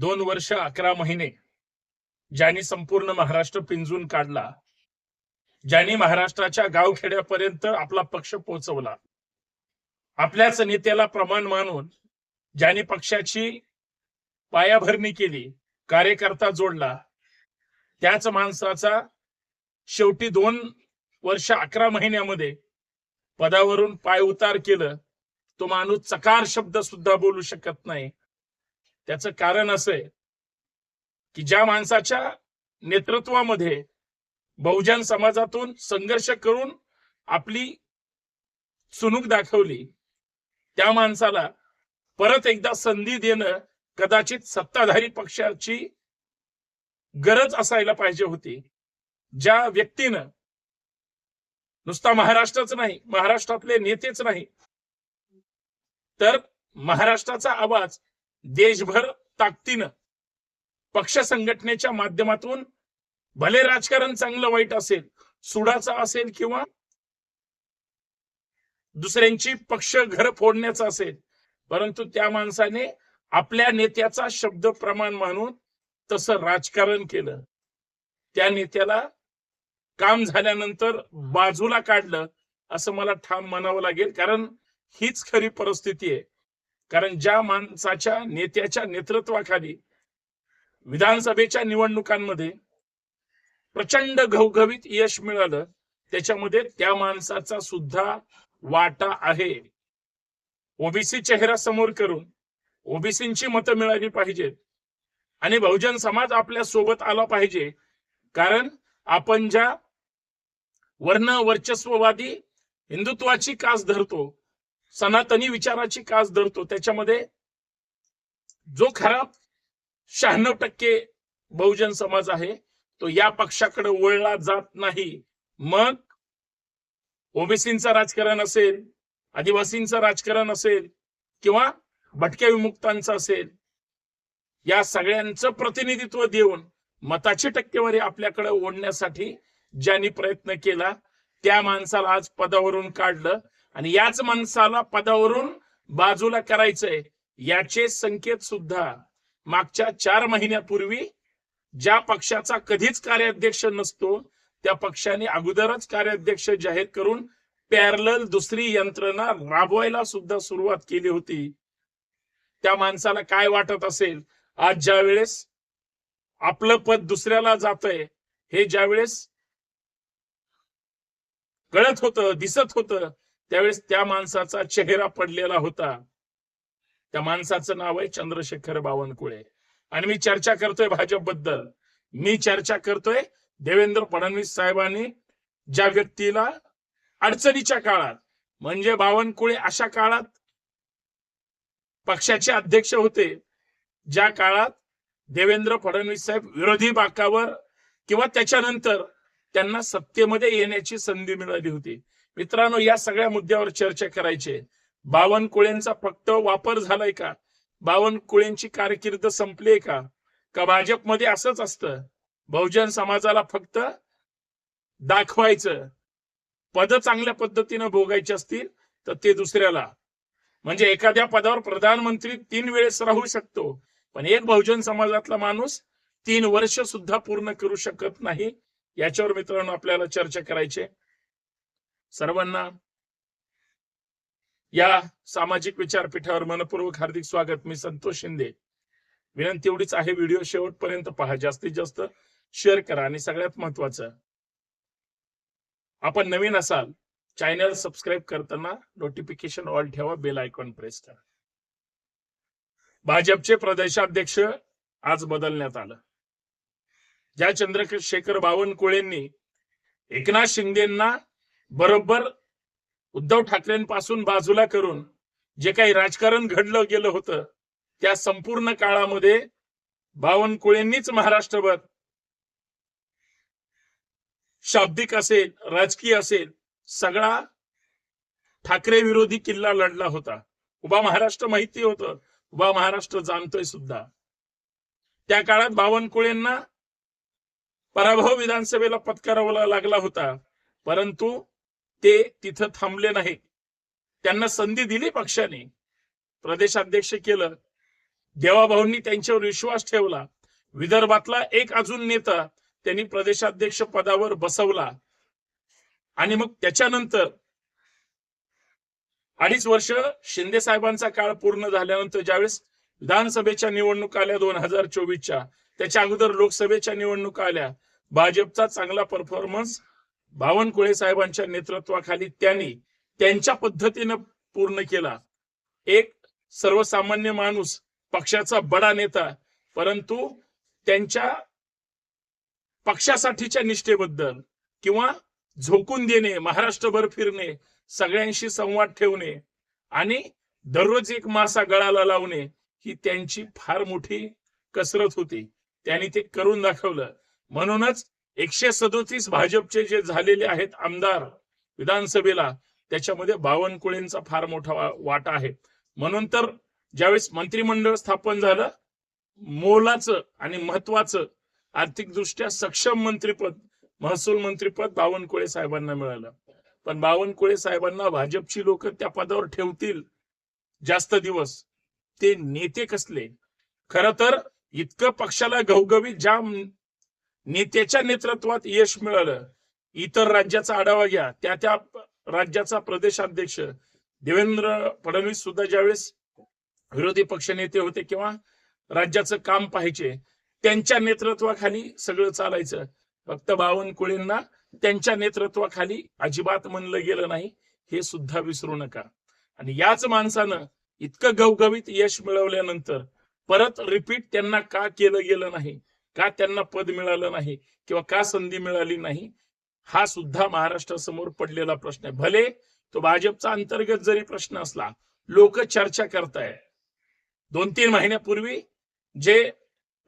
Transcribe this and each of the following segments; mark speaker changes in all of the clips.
Speaker 1: दोन वर्ष अकरा महिने ज्यांनी संपूर्ण महाराष्ट्र पिंजून काढला ज्यांनी महाराष्ट्राच्या गावखेड्यापर्यंत आपला पक्ष पोहोचवला. आपल्याच नेत्याला प्रमाण मानून ज्यांनी पक्षाची पायाभरणी केली कार्यकर्ता जोडला त्याच माणसाचा शेवटी दोन वर्ष अकरा महिन्यामध्ये पदावरून पाय उतार केलं तो माणूस चकार शब्द सुद्धा बोलू शकत नाही. त्याचं कारण असं आहे की ज्या माणसाच्या नेतृत्वामध्ये बहुजन समाजातून संघर्ष करून आपली सुनूक दाखवली त्या माणसाला परत एकदा संधी देणं कदाचित सत्ताधारी पक्षाची गरज असायला पाहिजे होती. ज्या व्यक्तीनं नुसता महाराष्ट्रच नाही महाराष्ट्रातले नेतेच नाही तर महाराष्ट्राचा आवाज देशभर ताकदीनं पक्ष संघटनेच्या माध्यमातून भले राजकारण चांगलं वाईट असेल सुडाचं असेल किंवा दुसऱ्यांची पक्ष घर फोडण्याचं असेल परंतु त्या माणसाने आपल्या नेत्याचा शब्द प्रमाण मानून तसं राजकारण केलं. त्या नेत्याला काम झाल्यानंतर बाजूला काढलं असं मला ठाम म्हणावं लागेल कारण हीच खरी परिस्थिती आहे. कारण ज्या माणसाच्या नेत्याच्या नेतृत्वाखाली विधानसभेच्या निवडणुकांमध्ये प्रचंड घवघवीत यश मिळालं त्याच्यामध्ये त्या माणसाचा सुद्धा वाटा आहे. ओबीसी चेहरा समोर करून ओबीसींची मतं मिळाली पाहिजेत. आणि बहुजन समाज आपल्यासोबत आला पाहिजे. कारण आपण ज्या वर्ण वर्चस्ववादी हिंदुत्वाची कास धरतो सनातनी विचाराची कास धरतो. त्याच्यामध्ये जो खरा शहाण्णव टक्के बहुजन समाज आहे तो या पक्षाकडे वळला जात नाही. मग ओबीसींचं राजकारण असेल आदिवासींचं राजकारण असेल किंवा भटक्या विमुक्तांचं असेल या सगळ्यांचं प्रतिनिधित्व देऊन मताची टक्केवारी आपल्याकडे ओढण्यासाठी ज्यांनी प्रयत्न केला त्या माणसाला आज पदावरून काढलं. आणि याच माणसाला पदावरून बाजूला करायचंय याचे संकेत सुद्धा मागच्या चार महिन्यापूर्वी ज्या पक्षाचा कधीच कार्याध्यक्ष नसतो त्या पक्षाने अगोदरच कार्याध्यक्ष जाहीर करून पॅरल दुसरी यंत्रणा राबवायला सुद्धा सुरुवात केली होती. त्या माणसाला काय वाटत असेल? आज ज्या वेळेस आपलं पद दुसऱ्याला जातंय हे ज्या वेळेस कळत होतं दिसत होतं त्यावेळेस त्या माणसाचा चेहरा पडलेला होता. त्या माणसाचं नाव आहे चंद्रशेखर बावनकुळे. आणि मी चर्चा करतोय भाजपबद्दल मी चर्चा करतोय देवेंद्र फडणवीस साहेबांनी ज्या व्यक्तीला अडचणीच्या काळात. म्हणजे बावनकुळे अशा काळात पक्षाचे अध्यक्ष होते ज्या काळात देवेंद्र फडणवीस साहेब विरोधी बाकावर किंवा त्याच्यानंतर त्यांना सत्तेमध्ये येण्याची संधी मिळाली होती. मित्रांनो या सगळ्या मुद्द्यावर चर्चा करायची आहे. बावनकुळेंचा फक्त वापर झालाय का? बावनकुळेंची कारकीर्द संपली का? का भाजपमध्ये असंच असतं? बहुजन समाजाला फक्त दाखवायचं. पद चांगल्या पद्धतीनं भोगायची असतील तर ते दुसऱ्याला. म्हणजे एखाद्या पदावर प्रधानमंत्री तीन वेळेस राहू शकतो पण एक बहुजन समाजातला माणूस तीन वर्ष सुद्धा पूर्ण करू शकत नाही याच्यावर मित्रांनो आपल्याला चर्चा करायची आहे. सर्वांना या सामाजिक विचारपीठावर मनपूर्वक हार्दिक स्वागत. मी संतोष शिंदे. विनंती एवढीच आहे व्हिडिओ शेवटपर्यंत पहा. जास्तीत जास्त शेअर करा आणि सगळ्यात महत्वाचं आपण नवीन असाल चॅनल सबस्क्राईब करताना नोटिफिकेशन ऑल ठेवा बेल आयकॉन प्रेस करा. भाजपचे प्रदेशाध्यक्ष आज बदलण्यात आलं. ज्या चंद्रशेखर बावनकुळेंनी एकनाथ शिंदेना बरोबर उद्धव ठाकरेंपासून बाजूला करून जे काही राजकारण घडलं गेलं होतं त्या संपूर्ण काळामध्ये बावनकुळेंनीच महाराष्ट्रभर शाब्दिक असेल राजकीय असेल सगळा ठाकरे विरोधी किल्ला लढला होता. उभा महाराष्ट्र माहिती होतं. उभा महाराष्ट्र जाणतोय सुद्धा. त्या काळात बावनकुळेंना पराभव विधानसभेला पत्करावा लागला होता. परंतु ते तिथं थांबले नाही त्यांना संधी दिली पक्षाने. प्रदेशाध्यक्ष केलं. देवाभाऊंनी त्यांच्यावर विश्वास ठेवला. विदर्भातला एक अजून नेता त्यांनी प्रदेशाध्यक्ष पदावर बसवला. आणि मग त्याच्यानंतर अडीच वर्ष शिंदे साहेबांचा काळ पूर्ण झाल्यानंतर ज्यावेळेस विधानसभेच्या निवडणुका आल्या दोन हजार चोवीसच्या त्याच्या अगोदर लोकसभेच्या निवडणुका आल्या. भाजपचा चांगला परफॉर्मन्स बावनकुळे साहेबांच्या नेतृत्वाखाली त्यांनी त्यांच्या पद्धतीनं पूर्ण केला. एक सर्वसामान्य माणूस पक्षाचा बडा नेता परंतु त्यांच्या पक्षासाठीच्या निष्ठेबद्दल किंवा झोकून देणे महाराष्ट्रभर फिरणे सगळ्यांशी संवाद ठेवणे आणि दररोज एक मासा गळाला लावणे ही त्यांची फार मोठी कसरत होती. त्यांनी ते करून दाखवलं. म्हणूनच एकशे सदोतीस भाजपचे जे झालेले आहेत आमदार विधानसभेला त्याच्यामध्ये बावनकुळेंचा फार मोठा वाटा आहे. म्हणून तर ज्यावेळेस मंत्रिमंडळ स्थापन झालं मोलाचं आणि महत्वाचं आर्थिकदृष्ट्या सक्षम मंत्रीपद महसूल मंत्रीपद बावनकुळे साहेबांना मिळालं. पण बावनकुळे साहेबांना भाजपची लोक त्या पदावर ठेवतील जास्त दिवस ते नेते कसले? खर तर इतकं पक्षाला घवघवीत ज्या नेत्याच्या नेतृत्वात यश मिळालं. इतर राज्याचा आढावा घ्या. त्या त्या राज्याचा प्रदेशाध्यक्ष देवेंद्र फडणवीस सुद्धा ज्यावेळेस विरोधी पक्षनेते होते किंवा राज्याचं काम पाहायचे त्यांच्या नेतृत्वाखाली सगळं चालायचं. फक्त बावनकुळेंना त्यांच्या नेतृत्वाखाली अजिबात म्हणलं गेलं नाही हे सुद्धा विसरू नका. आणि याच माणसानं इतकं गवगवीत यश मिळवल्यानंतर परत रिपीट त्यांना का केलं गेलं नाही? का त्यांना पद मिळालं नाही किंवा का संधी मिळाली नाही हा सुद्धा महाराष्ट्रासमोर पडलेला प्रश्न आहे. भले तो भाजपचा अंतर्गत जरी प्रश्न असला लोक चर्चा करताय दोन तीन महिन्यापूर्वी जे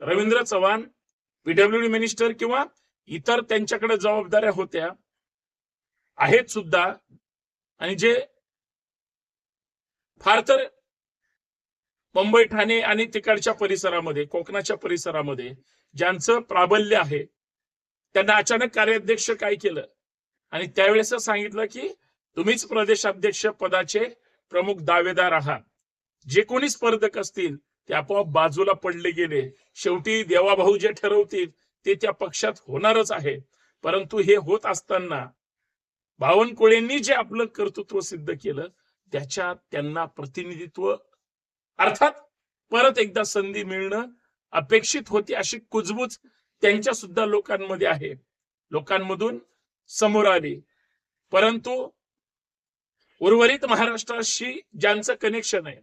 Speaker 1: रवींद्र चव्हाण पीडब्ल्यूडी मिनिस्टर किंवा इतर त्यांच्याकडे जबाबदाऱ्या होत्या आहेत सुद्धा आणि जे फार तर मुंबई ठाणे आणि तिकडच्या परिसरामध्ये कोकणाच्या परिसरामध्ये ज्यांचं प्राबल्य आहे. त्यांना अचानक कार्याध्यक्ष काय केलं? आणि त्यावेळेस सांगितलं की तुम्हीच प्रदेशाध्यक्ष पदाचे प्रमुख दावेदार आहात. जे कोणी स्पर्धक असतील ते आपोआप बाजूला पडले गेले. शेवटी देवाभाऊ जे ठरवतील ते त्या पक्षात होणारच आहे. परंतु हे होत असताना बावनकुळेंनी जे आपलं कर्तृत्व सिद्ध केलं त्याच्यात त्यांना प्रतिनिधित्व अर्थात परत एकदा संधी मिळणं अपेक्षित होती अशी कुजबूज त्यांच्या सुद्धा लोकांमध्ये आहे. लोकांमधून समोर आली. परंतु उर्वरित महाराष्ट्राशी ज्यांचं कनेक्शन आहे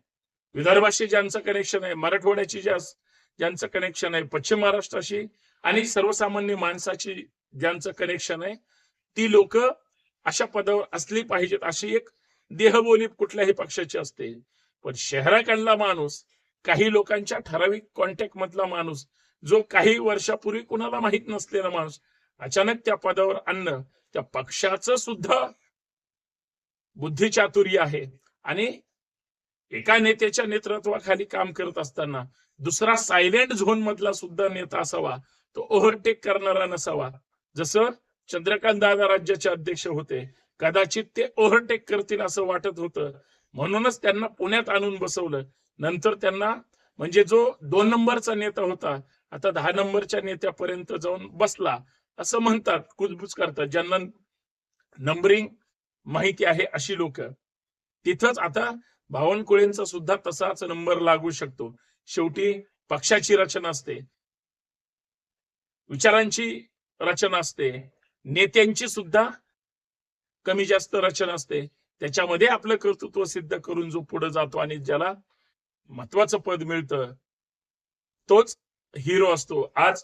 Speaker 1: विदर्भाशी ज्यांचं कनेक्शन आहे मराठवाड्याची ज्या ज्यांचं कनेक्शन आहे पश्चिम महाराष्ट्राशी आणि सर्वसामान्य माणसाची ज्यांचं कनेक्शन आहे ती लोक अशा पदावर असली पाहिजेत अशी एक देहबोली कुठल्याही पक्षाची असते. पण शहराकडला माणूस काही लोकांच्या ठराविक कॉन्टॅक्ट मधला माणूस जो काही वर्षापूर्वी कुणाला माहीत नसलेला माणूस अचानक त्या पदावर आणणं त्या पक्षाचं सुद्धा बुद्धिचातुर्य आहे. आणि एका नेत्याच्या नेतृत्वाखाली काम करत असताना दुसरा सायलेंट झोन मधला सुद्धा नेता असावा तो ओव्हरटेक करणारा नसावा. जसं चंद्रकांत दादा राज्याचे अध्यक्ष होते कदाचित ते ओव्हरटेक करतील असं वाटत होतं. म्हणूनच त्यांना पुण्यात आणून बसवलं. नंतर त्यांना म्हणजे जो दोन नंबरचा नेता होता आता दहा नंबरच्या नेत्यापर्यंत जाऊन बसला असं म्हणतात कुजबुज करतात. ज्यांना नंबरिंग माहिती आहे अशी लोक. तिथंच आता बावनकुळेंचा सुद्धा तसाच नंबर लागू शकतो. शेवटी पक्षाची रचना असते. विचारांची रचना असते. नेत्यांची सुद्धा कमी जास्त रचना असते. त्याच्यामध्ये आपलं कर्तृत्व सिद्ध करून जो पुढे जातो आणि ज्याला महत्वाचं पद मिळतं. तोच हिरो असतो. आज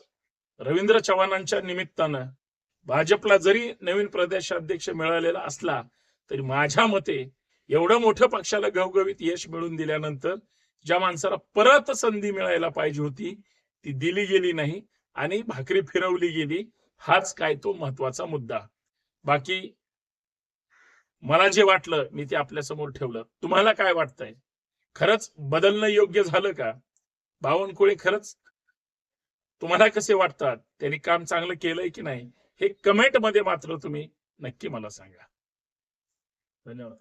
Speaker 1: रवींद्र चव्हाणांच्या निमित्तानं भाजपला जरी नवीन प्रदेशाध्यक्ष मिळालेला असला तरी माझ्या मते एवढं मोठं पक्षाला घवघवीत यश मिळून दिल्यानंतर ज्या माणसाला परत संधी मिळायला पाहिजे होती ती दिली गेली नाही आणि भाकरी फिरवली गेली हाच काय तो महत्त्वाचा मुद्दा. बाकी मला जे वाटलं मी ते आपल्यासमोर ठेवलं. तुम्हाला काय वाटतंय? खरंच बदलणं योग्य झालं का? बावनकुळे खरंच तुम्हाला कसे वाटतात? त्यांनी काम चांगलं केलंय की नाही? हे कमेंटमध्ये मात्र तुम्ही नक्की मला सांगा. धन्यवाद.